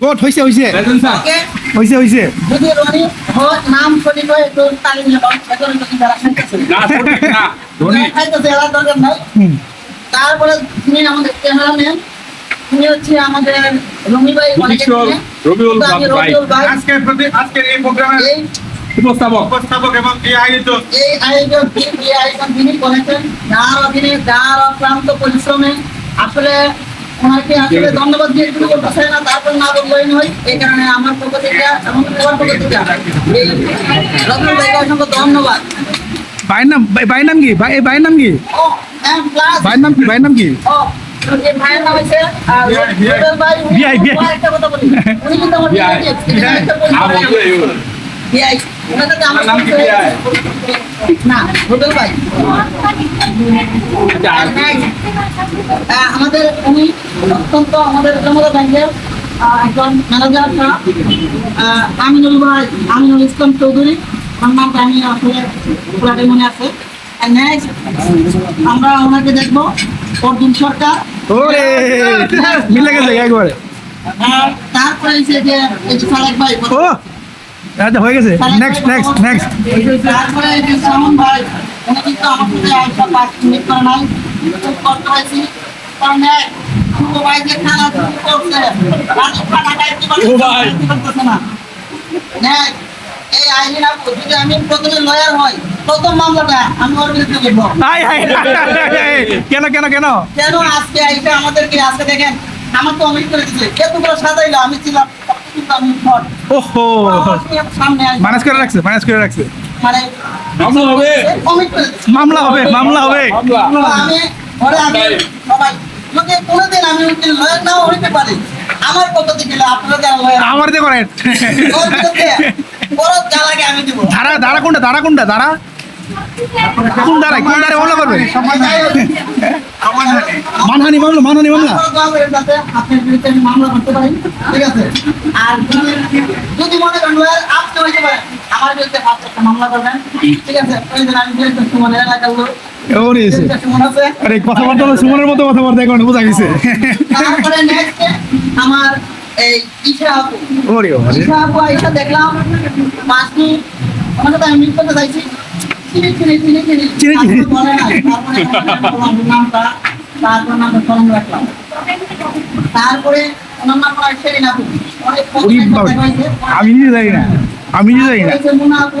Goat. তারপরে তিনি আমাদের ক্যামেরাম্যান তিনি হচ্ছে আমাদের রমি ভাই প্রতিষ্ঠা চিনে। রবিউল ভাই। রবিউল প্রতি আজকের এই প্রোগ্রামের উপস্থাপক। উপস্থাপক এবং এই আয়োজক। এই আয়োজন এই আয়োজন তিনি করেছেন যার অধীনে যার অক্লান্ত পরিশ্রমে আসলে ওনাকে আসলে ধন্যবাদ দিয়ে শুরু করতে চাই না তারপর না বললেই নয়। এই কারণে আমার পক্ষ থেকে এবং তোমার পক্ষ থেকে এই রত্ন ভাইকে অসংখ্য ধন্যবাদ। ভাইয়ের নাম ভাই- ভাইয়ের নাম কি? ভাই ভাইয়ের নাম কি? ও এম প্লাস ভাইয়ের নাম কি? ভাইয়ের নাম কি। না রুবেল ভাই। আমাদের উনি অত্যন্ত আমাদের ব্যাংকের একজন ম্যানেজার আমিনুল ভাই আমিনুল ইসলাম চৌধুরী নামটা আমি আসলে পুরাটাই মনে আছে। নেক্সট আমরা ওনাকে দেখব অর্জুন সরকার। মিলে গেছে একবারে। আর তারপরে যে যে সালেক ভাই ও আচ্ছা হয়ে গেছে। নেক্সট নেক্সট নেক্সট তারপরে যে সামন ভাই উনি কিন্তু আমার সাথে আইসা পাঁচ মিনিট করে নাই খুব কষ্ট কারণ এক, শুভ ভাই যে খানা শুরু করছে রাজু খানা খাইতে পারছে শুভ ভাই। পারতেছে না Next, এই আইন আপু যদি আমি প্রথমে লয়ার হই প্রথম মামলাটা আমি ওর বিরুদ্ধে লিখব আই আই কেন কেন কেন কেন আজকে এইটা আমাদেরকে আজকে দেখেন আমার তো অমিট করে দিচ্ছে এতগুলো সাজাইলো আমি ছিলাম কিন্তু আমি ফট ওহো। ম্যানেজ করে রাখছে ম্যানেজ করে রাখছে মানে মামলা হবে। মামলা হবে মামলা হবে। মামলা। তো আমি ওরে আমি সবাই যদি কোনোদিন আমি লয়ার নাও হইতে পারি। আমার পক্ষ থেকে আপনারা যারা লয়ার? আমার দিয়ে করেন। ওর বিরুদ্ধে বড় আমি দিব। ধারা ধারা কোনটা ধারা কোনটা ধারা? কোন ধারা কোন ধারা মামলা করবে? মানহানি মামলা মানহানি মামলা। আপনারা দোয়া করেন যাতে আপনার বিরুদ্ধে আমি মামলা করতে পারি। ঠিক আছে? আর যদি যদি মনে করেন লয়ার আপনি হইতে আমার বিরুদ্ধে পাঁচ একটা মামলা করবেন। ঠিক আছে প্রয়োজন আমি বিরুদ্ধে এলাকার লোক আমার এই ঈশা আপু। ওরে ওরে। ঈশা আপু আইসা দেখলাম পাঁচ আমার সাথে আমি মিট করতে চাইছি। চিনি চিনি চিনি চিনি। চিনি, চিনি। তারপর নাই তারপরে বললাম নামটা তারপর নামটা কলম রাখলাম। তারপরে ওনার নাম শেরিন আপু। অনেক আমি নিজে জানি না। আমি নিজে জানি না হয়েছে মুনা আপু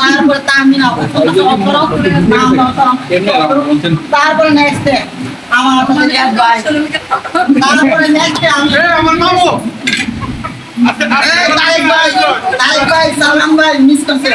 তারপরে তাহমিন আপু নাম দাও তো। কেমনে আলাপ বলছেন? তারপরে নেক্সট আমার তারপরে নেক্সট আমার মামু মিস করছে